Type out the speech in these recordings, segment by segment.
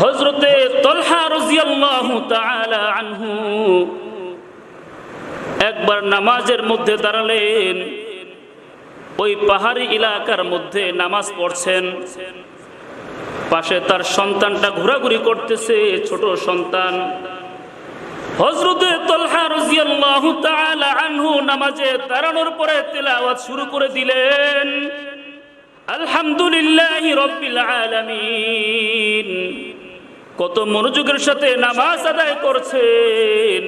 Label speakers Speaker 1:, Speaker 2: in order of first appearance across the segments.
Speaker 1: হজরতে তলহা রাজিয়াল্লাহু তাআলা আনহু একবার নামাজের মধ্যে দাঁড়ালেন। ওই পাহাড়ি এলাকার মধ্যে নামাজ পড়ছেন। পাশে তার সন্তানটা ঘোরাঘুরি করতেছে, ছোট সন্তান। হজরতে তলহা রাজিয়াল্লাহু তাআলা আনহু নামাজে দাঁড়ানোর পরে তেলাওয়াত শুরু করে দিলেন। আলহামদুলিল্লাহ রব্বিল আলামিন। কত মনোযোগের সাথে নামাজ আদায় করছেন।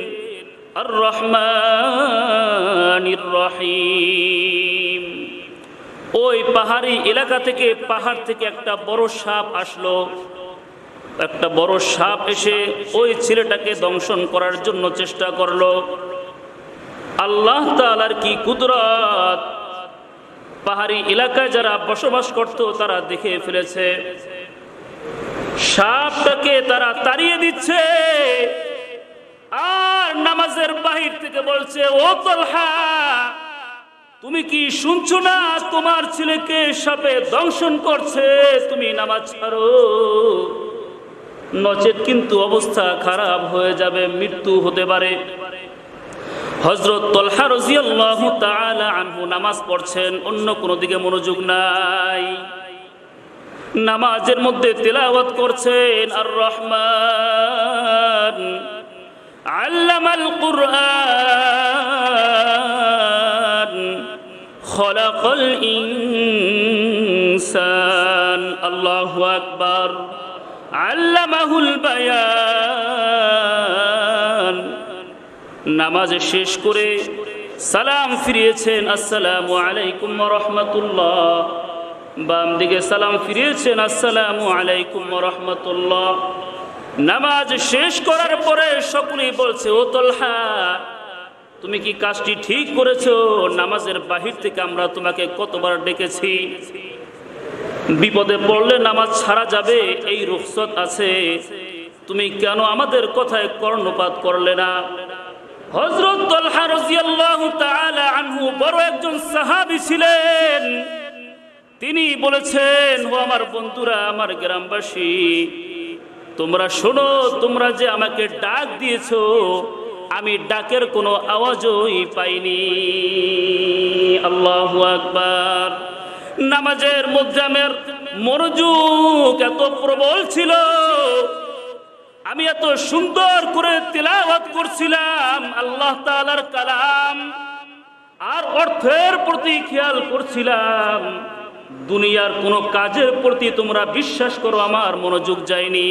Speaker 1: আর রহমানির রহিম ওই পাহাড়ি এলাকা থেকে, পাহাড় থেকে একটা বড় সাপ আসলো। একটা বড় সাপ এসে ওই ছেলেটাকে দংশন করার জন্য চেষ্টা করল। আল্লাহ তালার কি কুদরত? পাহাড়ি এলাকায় যারা বসবাস করত, তারা দেখে ফেলেছে। সাপটাকে তারা তাড়িয়ে দিচ্ছে। আর নামাজের বাহির থেকে বলছে, ও তলহা, তুমি কি শুনছো না তোমার ছেলেকে সাপে দংশন করছে? তুমি নামাজ ছাড়ো। নচেত কিন্তু অবস্থা খারাপ হয়ে যাবে, মৃত্যু হতে পারে। হজরত তলহা রাজিয়াল্লাহু তাআলা আনহু নামাজ পড়ছেন, অন্য কোনো দিকে মনোযোগ নাই। নামাজের মধ্যে তেলাওয়াত করছেন আর রহমান আল্লামাল কুরআন। খলাকাল ইনসান। আল্লাহু আকবার। আল্লামাহুল বায়ান। নামাজ শেষ করে সালাম ফিরিয়েছেন, আসসালামু আলাইকুম রহমতুল্লাহ। বাম দিকে সালাম ফিরিয়েছেন, আসসালামু আলাইকুম রহমতুল্লাহ। নামাজ শেষ করার পরে সকলেই বলছে, ও তলহা, তুমি কি কাজটি ঠিক করেছ? নামাজের বাহির থেকে আমরা তোমাকে কতবার ডেকেছি? বিপদে পড়লে নামাজ ছাড়া যাবে, এই রুখসত আছে। তুমি কেন আমাদের কথায় কর্ণপাত করলে না? হজরত আনহু বড় একজন সাহাবী ছিলেন। তিনি বলেছেন, ও আমার বন্ধুরা, আমার গ্রামবাসী, তোমরা শোনো, তোমরা যে আমাকে ডাক দিয়েছ, আমি ডাকের কোনো আওয়াজই পাইনি। আল্লাহ আকবার। নামাজের মধ্যে আমার মনোযোগ এত প্রবল ছিল, আমি এত সুন্দর করে তিলাওয়াত করছিলাম আল্লাহ তাআলার কালাম, আর অর্থের প্রতি খেয়াল করছিলাম। দুনিয়ার কোনো কাজের প্রতি তোমরা বিশ্বাস করো, আমার মনোযোগ যায়নি।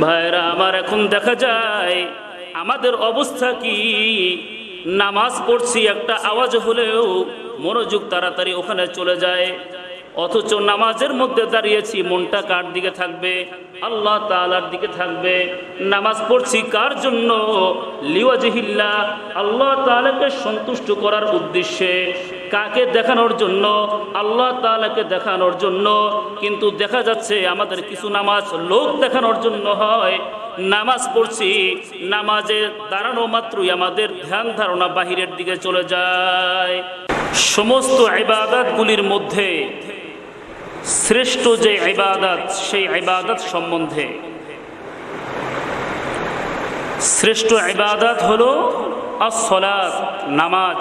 Speaker 1: ভাইরা আমার এখন দেখা যায়, আমাদের অবস্থা কি? নামাজ পড়ছি, একটা আওয়াজ হলেও মনোযোগ তাড়াতাড়ি ওখানে চলে যায়। অথচ নামাজের মধ্যে দাঁড়িয়েছি, মনটা কার দিকে থাকবে? আল্লাহ তালার দিকে থাকবে। নামাজ পড়ছি কার জন্য? লিওয়াজিহিল্লা আল্লাহ তালাকে সন্তুষ্ট করার উদ্দেশ্যে। কাকে দেখানোর জন্য? আল্লাহ তালাকে দেখানোর জন্য। কিন্তু দেখা যাচ্ছে আমাদের কিছু নামাজ লোক দেখানোর জন্য হয়। নামাজ পড়ছি, নামাজে দাঁড়ানো মাত্রই আমাদের ধ্যান ধারণা বাহিরের দিকে চলে যায়। সমস্ত ইবাদতগুলির মধ্যে শ্রেষ্ঠ যে ইবাদত, সেই ইবাদত সম্বন্ধে। শ্রেষ্ঠ ইবাদত হলো আসলাত নামাজ।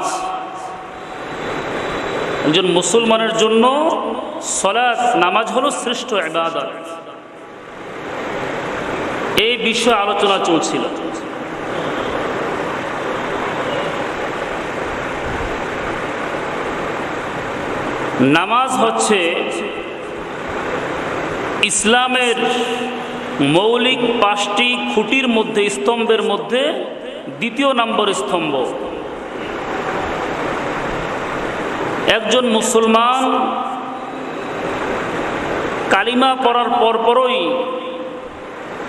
Speaker 1: একজন মুসলমানের জন্য সলাৎ নামাজ হলো শ্রেষ্ঠ ইবাদত। এই বিষয়ে আলোচনা চলছিল। নামাজ হচ্ছে ইসলামের মৌলিক পাঁচটি খুঁটির মধ্যে, স্তম্ভের মধ্যে দ্বিতীয় নম্বর স্তম্ভ। একজন মুসলমান কালিমা পড়ার পরপরই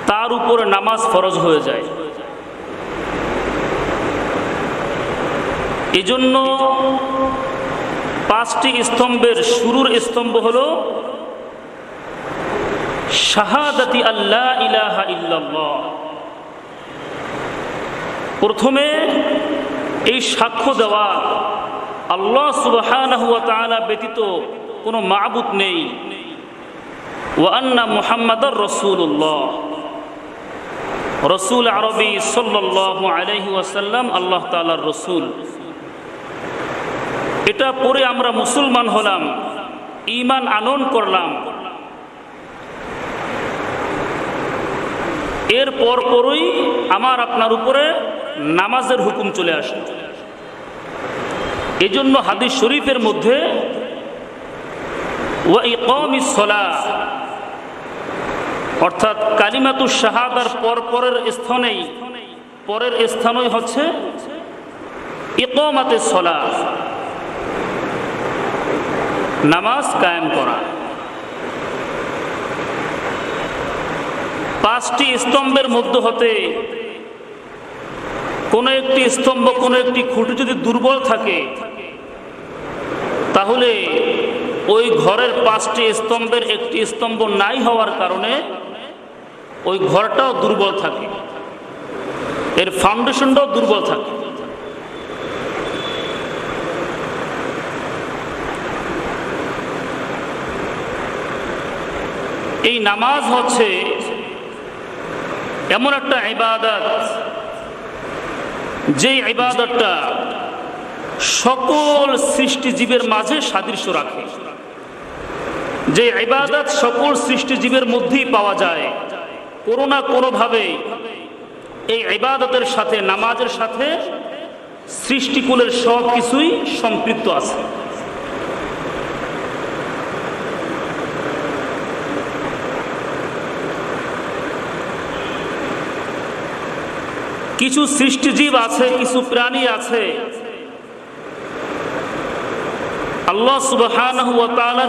Speaker 1: তার উপরে নামাজ ফরজ হয়ে যায়। এজন্য পাঁচটি স্তম্ভের শুরুর স্তম্ভ হল, শাহাদাতি আল্লাহ ইলাহা ইল্লাল্লাহ। প্রথমে এই সাক্ষ্য দেওয়া আল্লাহ তাআলা ব্যতীত কোনো মাবুদ নেই। ওয়ান্না মুহাম্মাদার রসুল্লাহ রসুল আরবি সাল্লাহ আলহি ওয়াসাল্লাম আল্লাহ তালার রসুল। এটা পরে আমরা মুসলমান হলাম ইমান আনন করলাম। এর পর পরই আমার আপনার উপরে নামাজের হুকুম চলে আসে এই জন্য হাদিস শরীফের মধ্যে অর্থাৎ কালিমাতু শাহাদার পর পরের স্থানেই, পরের স্থানই হচ্ছে ইকমাতে সলা, নামাজ কায়েম করা। পাঁচটি স্তম্ভের মধ্যে হতে, কোনো একটি স্তম্ভ, কোনো একটি খুঁটি যদি দুর্বল থাকে তাহলে ওই ঘরের পাঁচটি স্তম্ভের একটি স্তম্ভ নাই হওয়ার কারণে ওই ঘরটাও দুর্বল থাকে। এর ফাউন্ডেশনটাও দুর্বল থাকে। এই নামাজ হচ্ছে এমন একটা ইবাদত যে ইবাদতটা সকল সৃষ্টিজীবের মাঝে সাদৃশ্য রাখে। যে ইবাদত সকল সৃষ্টিজীবের মধ্যেই পাওয়া যায়, কোনো না কোনোভাবে এই ইবাদতের সাথে, নামাজের সাথে সৃষ্টিকুলের সব কিছুই সম্পৃক্ত আছে। কিছু সৃষ্টিজীব আছে, কিছু প্রাণী আছে আল্লাহ সুবহান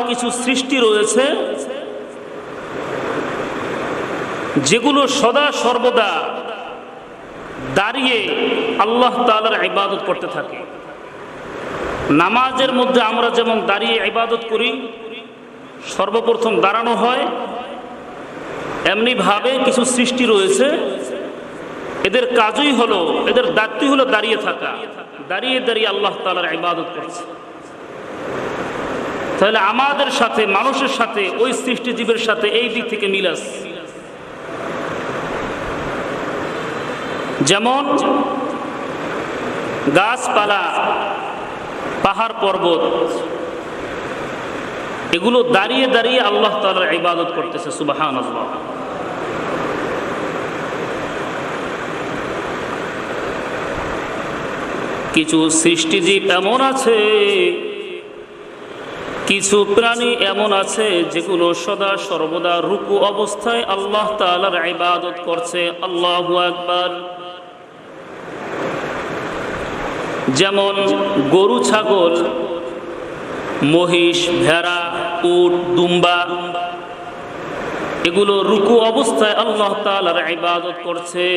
Speaker 1: কিছু সৃষ্টি রয়েছে যেগুলো সদা সর্বদা দাঁড়িয়ে আল্লাহ তালার ইবাদত করতে থাকে। নামাজের মধ্যে আমরা যেমন দাঁড়িয়ে ইবাদত করি, সর্বপ্রথম দাঁড়ানো হয়, এমনিভাবে কিছু সৃষ্টি রয়েছে। এদের কাজই হলো, এদের দায়িত্বই হলো দাঁড়িয়ে থাকা। দাঁড়িয়ে দাঁড়িয়ে আল্লাহ তালার ইবাদত করছে। তাহলে আমাদের সাথে, মানুষের সাথে, ওই সৃষ্টিজীবের সাথে এই দিক থেকে মিল আছে। যেমন গাছপালা, পাহাড় পর্বত, এগুলো দাঁড়িয়ে দাঁড়িয়ে আল্লাহ তালার ইবাদত করতেছে সুবাহান কিছু সৃষ্টিজীব এমন আছে কিছু প্রাণী এমন আছে যেগুলো সদা সর্বদা রুকু অবস্থায় আল্লাহ তালার ইবাদত করছে। আল্লাহ একবার যেমন গরু, ছাগল, মহিষ, ভেড়া, উট, দুম্বা, এগুলো রুকু অবস্থায় আল্লাহ তালার ইবাদত করছে।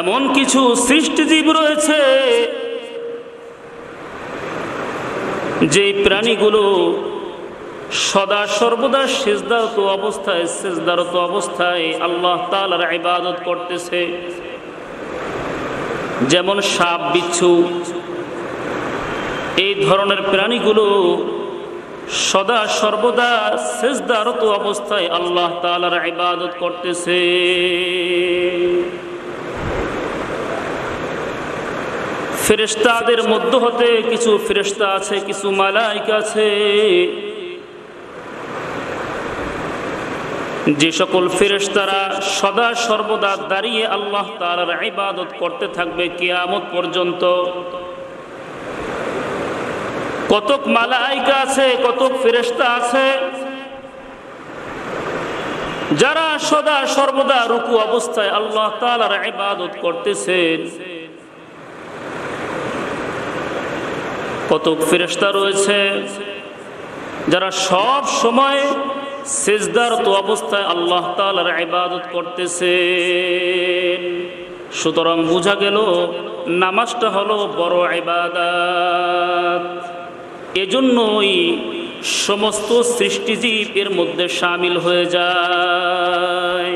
Speaker 1: এমন কিছু সৃষ্টিজীব রয়েছে যে প্রাণীগুলো সদা সর্বদা সেজদারত অবস্থায় সেজদারত অবস্থায় আল্লাহ তালার ইবাদত করতেছে। যেমন সাপ, বিচ্ছু, এই ধরনের প্রাণীগুলো সদা সর্বদা সেজদারত অবস্থায় আল্লাহ তালার ইবাদত করতেছে। ফেরেস্তাদের মধ্য হতে কিছু ফেরেস্তা আছে, কিছু মালাইক আছে। যে সকল ফেরেস্তারা সদা সর্বদা দাঁড়িয়ে আল্লাহ তালার ইবাদত করতে থাকবে কিয়ামত পর্যন্ত। কতক মালাইকা আছে, কতক ফেরেস্তা আছে। যারা সদা সর্বদা রুকু অবস্থায় আল্লাহ তালার ইবাদত করতেছেন কত ফেরেস্তা রয়েছে, যারা সব সময় সেজদারত অবস্থায় আল্লাহ তালার ইবাদত করতেছে। সুতরাং বোঝা গেল, নামাজটা হলো বড় ইবাদাত। এজন্যই সমস্ত সৃষ্টিজীব এর মধ্যে সামিল হয়ে যায়।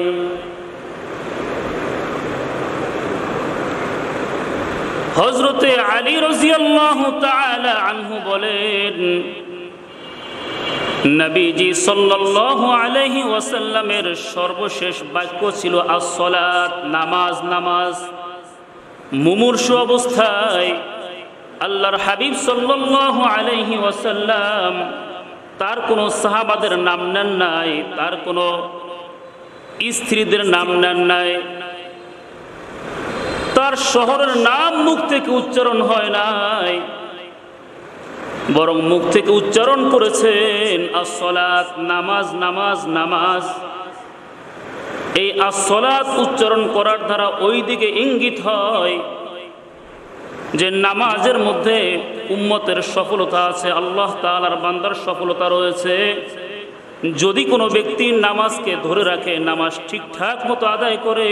Speaker 1: হজরতে আলী রাজিয়াল্লাহু তাআলা আনহু বলেন, নবীজি সাল্লাল্লাহু আলাইহি ওয়াসাল্লামের সর্বশেষ বাক্য ছিল আসসালাত, নামাজ নামাজ। মুমূর্ষু অবস্থায় আল্লাহর হাবিব সাল্লাল্লাহু আলাইহি ওয়াসাল্লাম তার কোনো সাহাবাদের নাম নেন নাই, তার কোনো স্ত্রীদের নাম নেন নাই। তার শহরের নাম মুখ থেকে উচ্চারণ হয় নাই, বরং মুখ থেকে উচ্চারণ করেছেন আসলাত নামাজ নামাজ নামাজ। এই আসলাত উচ্চারণ করার দ্বারা ওই দিকে ইঙ্গিত হয় যে নামাজের মধ্যে উম্মতের সফলতা আছে, আল্লাহ তালার বান্দার সফলতা রয়েছে। যদি কোনো ব্যক্তি নামাজকে ধরে রাখে, নামাজ ঠিকঠাক মতো আদায় করে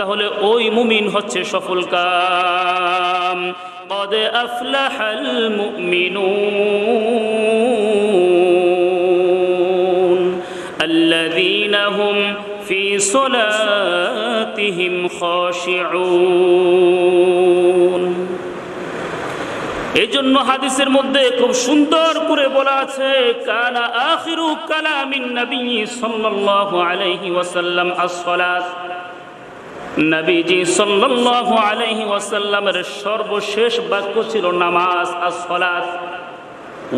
Speaker 1: তাহলে ওই মুমিন হচ্ছে সফল কাম قد أفلح المؤمنون الذين هم في صلاتهم خاشعون এই জন্য হাদিসের মধ্যে খুব সুন্দর করে বলা আছে কানা আখিরু কালামিন নবী সাল্লাল্লাহু আলাইহি ওয়াসাল্লাম as-সালাত নবীজি সাল্লাল্লাহু আলাইহি ওয়াসাল্লামের সর্বশেষ বাক্য ছিল নামাজ আর সালাত।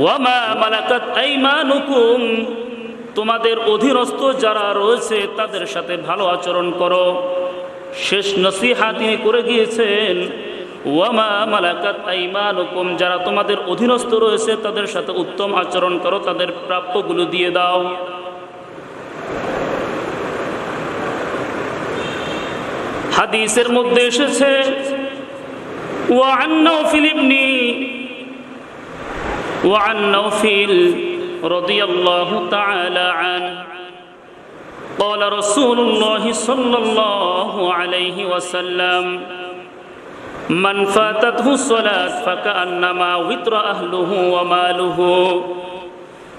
Speaker 1: ওয়ামা মালাকাত আইমানুকুম, তোমাদের অধীনস্থ যারা রয়েছে তাদের সাথে ভালো আচরণ করো। শেষ নসিহা তিনি করে গিয়েছেন, ওয়ামা মালাকাত আইমানুকুম, যারা তোমাদের অধীনস্থ রয়েছে তাদের সাথে উত্তম আচরণ করো, তাদের প্রাপ্যগুলো দিয়ে দাও। হাদিসের মধ্যে এসেছে وعن نوفل بن وعن نوفل رضي الله تعالى عنه قال رسول الله صلى الله عليه وسلم من فاتته الصلاة فكأنما وتر أهله وماله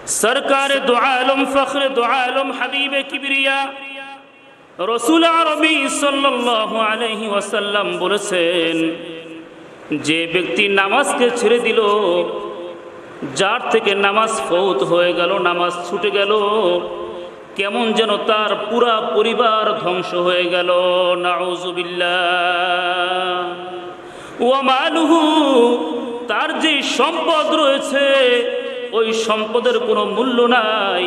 Speaker 1: سرکار دو عالم فخر دو عالم حبیب کبریا রসুল আরবি সাল্লাল্লাহু আলাইহি ওয়াসাল্লাম বলেছেন, যে ব্যক্তি নামাজকে ছেড়ে দিল, যার থেকে নামাজ ফৌত হয়ে গেল, নামাজ ছুটে গেল, কেমন যেন তার পুরা পরিবার ধ্বংস হয়ে গেল। নাউজুবিল্লাহ ওয়ামালুহু তার যে সম্পদ রয়েছে, ওই সম্পদের কোনো মূল্য নাই।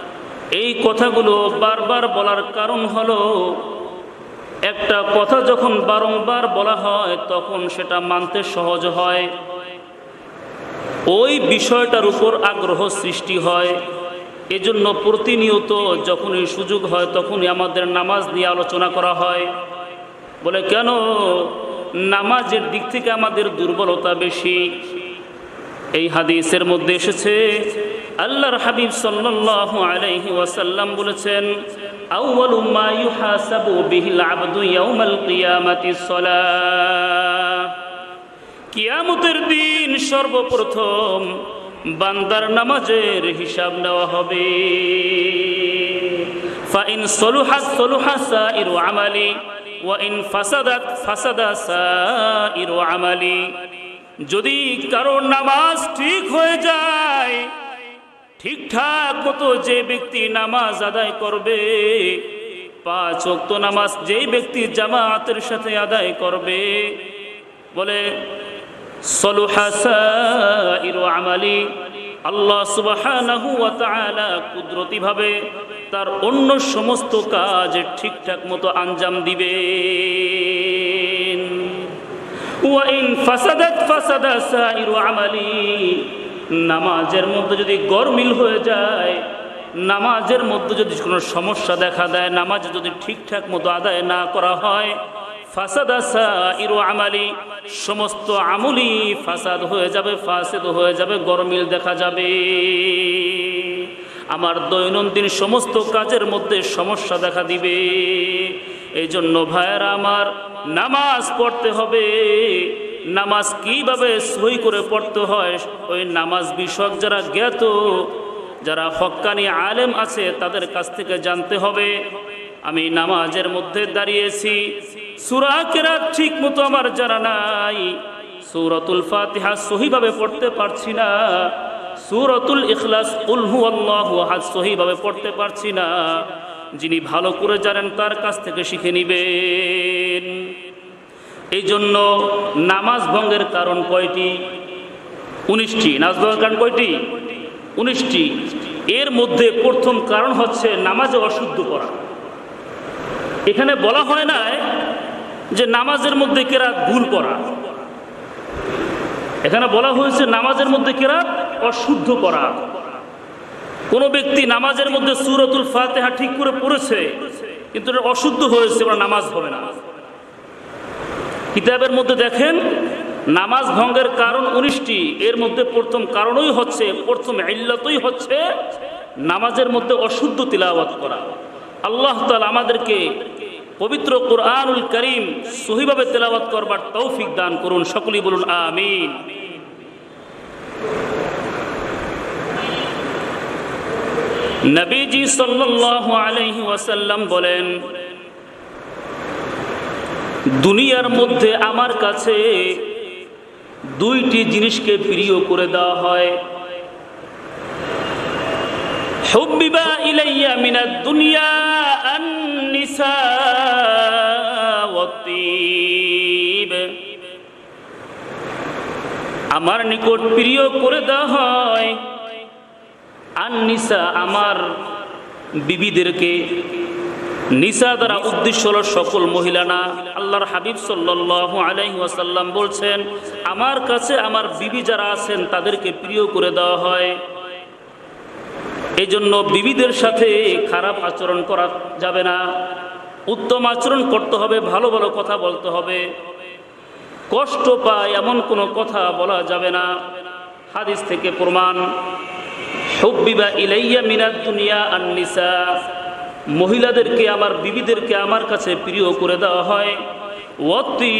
Speaker 1: এই কথাগুলো বারবার বলার কারণ হলো, একটা কথা যখন বারংবার বলা হয়, তখন সেটা মানতে সহজ হয়। ওই বিষয়টার উপর আগ্রহ সৃষ্টি হয়। এজন্য প্রতিনিয়ত যখনই সুযোগ হয়, তখনই আমাদের নামাজ নিয়ে আলোচনা করা হয়। বলে, কেন? নামাজের দিক থেকে আমাদের দুর্বলতা বেশি। এই হাদিসের মধ্যে এসেছে আল্লাহর হাবিব সাল্লাল্লাহু আলাইহি ওয়াসাল্লাম বলেছেন আউয়ালু মা ইউহাসাবু বিহিল আবদু ইয়াউমাল কিয়ামাতিস সালাহ। কিয়ামতের দিন সর্বপ্রথম বান্দার নামাজের হিসাব নেওয়া হবে। ফাইন সলুহাত সলুহা সাইরু আমালি ওয়া ইন ফাসাদাত ফাসাদা সাইরু আমালি। যদি কারও নামাজ ঠিক হয়ে যায় ঠিকঠাক মতো যে ব্যক্তি নামাজ আদায় করবে, পাঁচ ওক্ত নামাজ যেই ব্যক্তি জামাতের সাথে আদায় করবে, বলে সলুহাসাইরু আমালি, আল্লাহ তাআলা কুদরতিভাবে তার অন্য সমস্ত কাজ ঠিকঠাক মতো আঞ্জাম দিবে ওয়াইন ফাসাদাত ফাসাদা সাইরু আমালি নামাজের মধ্যে যদি গরমিল হয়ে যায়, নামাজের মধ্যে যদি কোনো সমস্যা দেখা দেয়, নামাজ যদি ঠিকঠাক মতো আদায় না করা হয়, ফাসাদা সাইরু আমালি, সমস্ত আমলি ফাসাদ হয়ে যাবে, ফাসেদ হয়ে যাবে, গরমিল দেখা যাবে। আমার দৈনন্দিন সমস্ত কাজের মধ্যে সমস্যা দেখা দিবে। এই জন্য ভাইয়েরা আমার নামাজ পড়তে হবে। নামাজ কীভাবে সই করে পড়তে হয়, ওই নামাজ বিষয়ক যারা জ্ঞাত, যারা হক্কানি আলেম আছে, তাদের কাছ থেকে জানতে হবে। আমি নামাজের মধ্যে দাঁড়িয়েছি। সুরা কেরাত ঠিক মতো আমার জানা নাই। সূরাতুল ফাতিহা সহিভাবে পড়তে পারছি না। সুরতুল ইখলাস উলহু আল্লাহু সহিভাবে পড়তে পারছি না। যিনি ভালো করে জানেন, তার কাছ থেকে শিখে নিবেন। এই জন্য নামাজ ভঙ্গের কারণ কয়টি? উনিশটি। নামাজ ভঙ্গের কারণ কয়টি? উনিশটি। এর মধ্যে প্রথম কারণ হচ্ছে নামাজে অশুদ্ধ করা এখানে বলা হয় না যে নামাজের মধ্যে কেরাত ভুল করা এখানে বলা হয়েছে নামাজের মধ্যে কেরাত অশুদ্ধ করা কোনো ব্যক্তি নামাজের মধ্যে সুরতুল ফাতেহা ঠিক করে পড়েছে, কিন্তু অশুদ্ধ হয়েছে, ওরা নামাজ হবে না। কিতাবের মধ্যে দেখেন, নামাজ ভঙ্গের কারণ উনিশটি। এর মধ্যে প্রথম কারণই হচ্ছে, প্রথম ইল্লতই হচ্ছে নামাজের মধ্যে অশুদ্ধ তিলাওয়াত করা। আল্লাহ তালা আমাদেরকে পবিত্র কোরআনুল করিম সহিভাবে তেলাওয়াত করবার তৌফিক দান করুন। সকলেই বলুন, আমিন। নবীজি সাল্লাল্লাহু আলাইহি ওয়াসাল্লাম বলেন দুনিয়ার মধ্যে আমার কাছে দুইটি জিনিসকে প্রিয় করে দেওয়া হয়। আন-নিসা আমার নিকট প্রিয় করে দেওয়া হয়। আন নিসা আমার বিবিদেরকে নিসা দ্বারা উদ্দেশ্য হল সকল মহিলা না আল্লাহর হাবিব সাল্লাল্লাহু আলাইহি ওয়াসাল্লাম বলছেন, আমার কাছে আমার বিবি যারা আছেন তাদেরকে প্রিয় করে দেওয়া হয়। এই জন্য বিবিদের সাথে খারাপ আচরণ করা যাবে না। উত্তম আচরণ করতে হবে, ভালো ভালো কথা বলতে হবে। কষ্ট পায় এমন কোনো কথা বলা যাবে না। হাদিস থেকে প্রমাণ, হুব্বিবা ইলাইয়া মিনাদ দুনিয়া আন্নিসা। মহিলাদেরকে, আমার বিবিদেরকে আমার কাছে প্রিয় করে দেওয়া হয়। অতি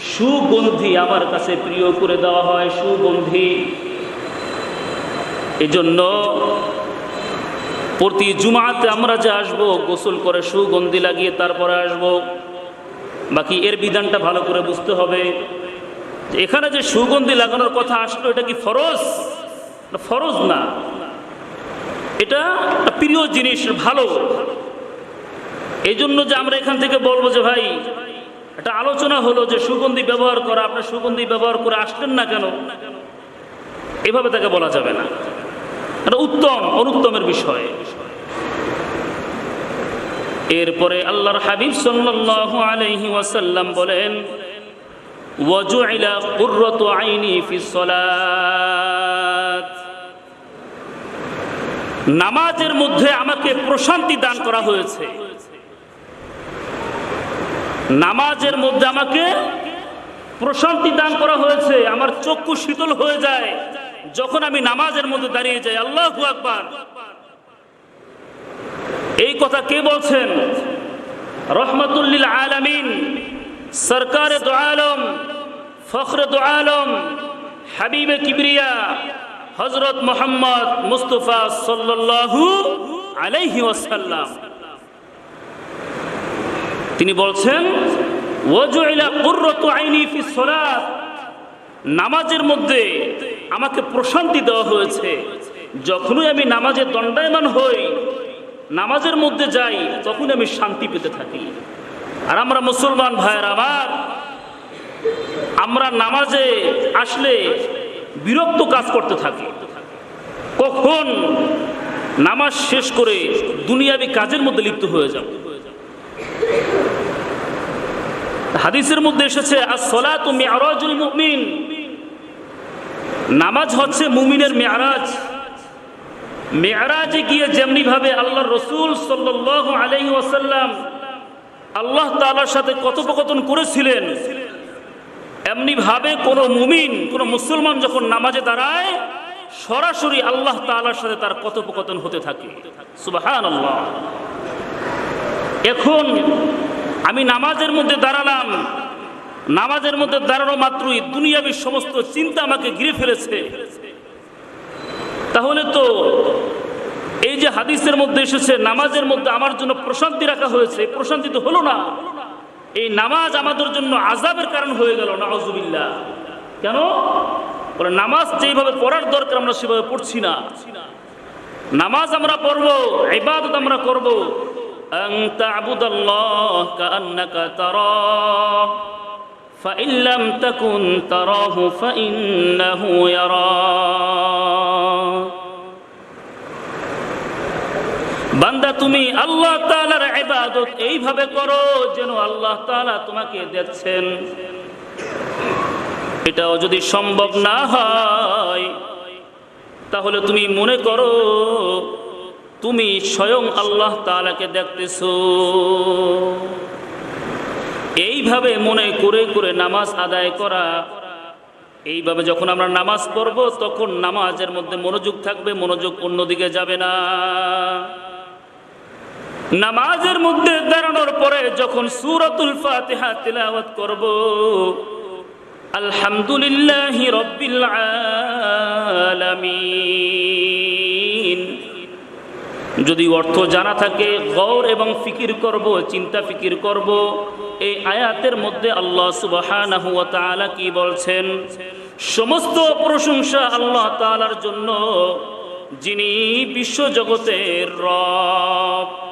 Speaker 1: সুগন্ধি আমার কাছে প্রিয় করে দেওয়া হয়, সুগন্ধি। এজন্য প্রতি জুমাতে আমরা যে আসব, গোসল করে সুগন্ধি লাগিয়ে তারপরে আসব। বাকি এর বিধানটা ভালো করে বুঝতে হবে। এখানে যে সুগন্ধি লাগানোর কথা আসলো, এটা কি ফরজ? ফরজ না। এটা প্রিয় জিনিস, ভালো। এই জন্য যে আমরা এখান থেকে বলব যে, ভাই, একটা আলোচনা হলো যে, সুগন্ধি ব্যবহার করা, আপনি সুগন্ধি ব্যবহার করে আসলেন না কেন? এভাবে তাকে বলা যাবে না। এটা উত্তম, অনুত্তমের বিষয়। এরপরে আল্লাহর হাবিব সাল্লাল্লাহু আলাইহি ওয়াসাল্লাম বলেন ওয়াজুইলা কুররাতু আইনি ফিস সালাত। নামাজের মধ্যে আমাকে প্রশান্তি দান করা হয়েছে। নামাজের মধ্যে আমাকে প্রশান্তি দান করা হয়েছে। আমার চক্ষু শীতল হয়ে যায়। যখন আমি নামাজের মধ্যে দাঁড়িয়ে যাই, আল্লাহ আকবার। এই কথা কে বলছেন? রহমতুল্লিল আলামিন, সরকারে দো আলম ফখর দো আলম হাবিবে কিবরিয়া হজরত মোহাম্মদ মুস্তফা সাল্লাল্লাহু আলাইহি ওয়াসাল্লাম। তিনি বলছেন নামাজের মধ্যে আমাকে প্রশান্তি দেওয়া হয়েছে। যখনই আমি নামাজে দণ্ডায়মান হই, নামাজের মধ্যে যাই তখন আমি শান্তি পেতে থাকি। আর আমরা মুসলমান ভাইয়ের আমার, আমরা নামাজে আসলে বিরক্ত কাজ করতে থাকি। কখন নামাজ শেষ করে দুনিয়াবি কাজের মধ্যে লিপ্ত হয়ে যাব হাদিসের মধ্যে এসেছে নামাজ হচ্ছে মুমিনের মেয়ারাজ মেয়ারাজে গিয়ে যেমনি ভাবে আল্লাহ রসুল সাল্লাহ আলহি আল্লাহ তালার সাথে কথোপকথন করেছিলেন এমনি ভাবে কোনো মুমিন, কোনো মুসলমান যখন নামাজে দাঁড়ায়, সরাসরি আল্লাহ তালার সাথে তার কথোপকথন হতে থাকে। সুবাহান আল্লাহ এখন আমি নামাজের মধ্যে দাঁড়ালাম, নামাজের মধ্যে দাঁড়ানো মাত্রই দুনিয়াবী সমস্ত চিন্তা আমাকে ঘিরে ফেলেছে। তাহলে তো এই যে হাদিসের মধ্যে এসেছে, নামাজের মধ্যে আমার জন্য প্রশান্তি রাখা হয়েছে, প্রশান্তি তো হলো না। এই নামাজ আমাদের জন্য আজাবের কারণ হয়ে গেল নাউজুবিল্লাহ কেন বলে নামাজ যেভাবে পড়ার দরকার আমরা সেভাবে পড়ছি না নামাজ আমরা পড়বো ইবাদত আমরা করব আন তা'বুদাল্লাহ কাআন্নাকা তারাহ فإن لم تكن تراه فإنه يراك বান্দা, তুমি আল্লাহ তাআলার ইবাদত এইভাবে করো যেন আল্লাহ তাআলা তোমাকে দেখছেন। এটাও যদি সম্ভব না হয়, তাহলে তুমি মনে করো, তুমি স্বয়ং আল্লাহ তাআলাকে দেখতেছো। এইভাবে মনে করে করে নামাজ আদায় করা, এইভাবে যখন আমরা নামাজ পড়ব, তখন নামাজের মধ্যে মনোযোগ থাকবে, মনোযোগ অন্যদিকে যাবে না। নামাজের মধ্যে দাঁড়ানোর পরে যখন সুরাতুল ফাতিহা তিলাওয়াত করব, আলহামদুলিল্লাহি রব্বিল আলামিন। যদি অর্থ জানা থাকে, গৌর এবং ফিকির করব, চিন্তা ফিকির করব, এই আয়াতের মধ্যে আল্লাহ সুবহানাহু ওয়া তাআলা কি বলছেন? সমস্ত প্রশংসা আল্লাহ তাআলার জন্য, যিনি বিশ্বজগতের রব।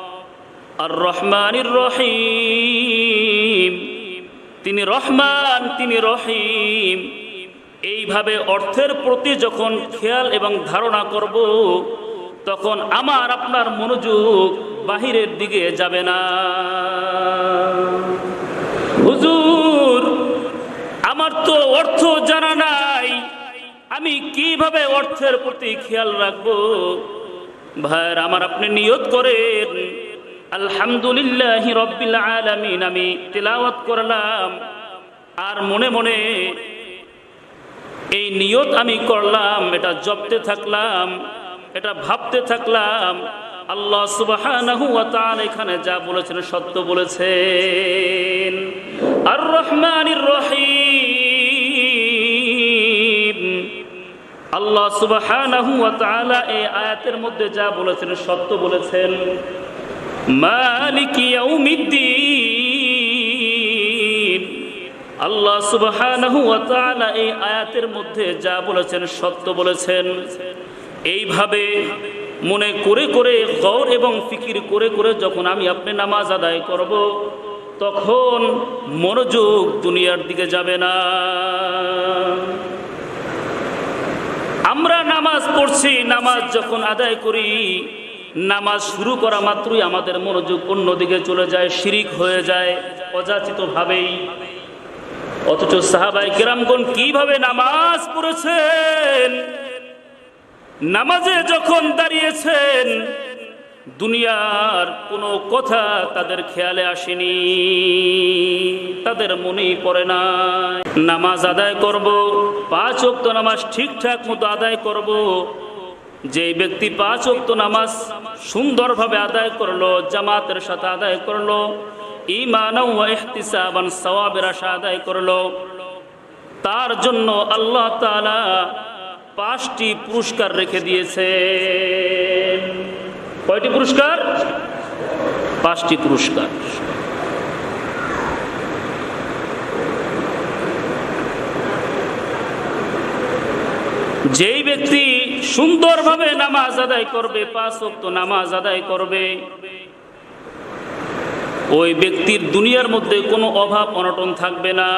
Speaker 1: আর রহমানির রহিম। তিনি রহমান, তিনি রহিম। এইভাবে অর্থের প্রতি যখন খেয়াল এবং ধারণা করব, তখন আমার আপনার মনোযোগ বাহিরের দিকে যাবে না। হুজুর, আমার তো অর্থ জানা নাই। আমি কীভাবে অর্থের প্রতি খেয়াল রাখব? ভাইয়ের, আমার আপনি নিয়ত করেন। আলহামদুলিল্লাহ রব্বিল আলামিন, আমি তেলাওয়াত করলাম। আর মনে মনে এই নিয়ত আমি করলাম, এটা জপতে থাকলাম, এটা ভাবতে থাকলাম। আল্লাহ তাআলা এখানে যা বলেছেন, সত্য বলেছেন। আর রহমানির রহিম। আল্লাহ তাআলা এই আয়াতের মধ্যে যা বলেছেন, সত্য বলেছেন। মালিক আল্লাহ তাআলা এই আয়াতের মধ্যে যা বলেছেন, সত্য বলেছেন। এইভাবে মনে করে করে, গৌর এবং ফিকির করে করে যখন আমি আপনি নামাজ আদায় করব, তখন মনোযোগ দুনিয়ার দিকে যাবে না। আমরা নামাজ পড়ছি, নামাজ যখন আদায় করি নামাজ শুরু করা মাত্রই আমাদের মনোযোগ অন্যদিকে চলে যায়, শিরিক হয়ে যায় অযাচিত ভাবেই অথচ সাহাবাই কেরামগণ কীভাবে নামাজ পড়েছেন? নামাজে যখন দাঁড়িয়েছেন, দুনিয়ার কোনো কথা তাদের খেয়ালে আসেনি, তাদের মনেই পড়ে না নামাজ আদায় করব, পাঁচ অক্ত নামাজ ঠিকঠাক মতো আদায় করব যে ব্যক্তি পাঁচ অক্ত নামাজ সুন্দরভাবে আদায় করল, জামাতের সাথে আদায় করল ইমান সওয়াবের আশা আদায় করল। তার জন্য আল্লাহ তাআলা পাঁচটি পুরস্কার রেখে দিয়েছে কয়টি পুরস্কার? পাঁচটি পুরস্কার। যেই ব্যক্তি সুন্দরভাবে নামাজ আদায় করবে, পাঁচ ওয়াক্ত নামাজ আদায় করবে। ওই ব্যক্তির দুনিয়ার মধ্যে কোনো অভাব, অনটন থাকবে না।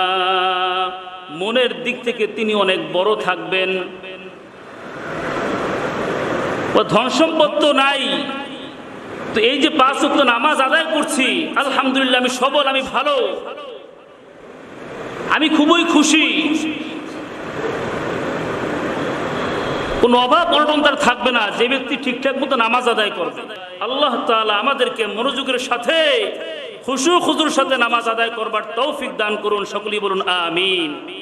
Speaker 1: মনের দিক থেকে তিনি অনেক বড় থাকবেন। ধন সম্পদ তো নাই। তো এই যে পাঁচ ওয়াক্ত নামাজ আদায় করছি, আলহামদুলিল্লাহ আমি সবল, আমি ভালো। আমি খুবই খুশি। কোনো অভাব অনটন থাকবে না। যে ব্যক্তি ঠিকঠাক মতো নামাজ আদায় করবে, আল্লাহ তালা আমাদেরকে মনোযোগের সাথে, খুশু খুজুর সাথে নামাজ আদায় করবার তৌফিক দান করুন। সকলেই বলুন, আমিন।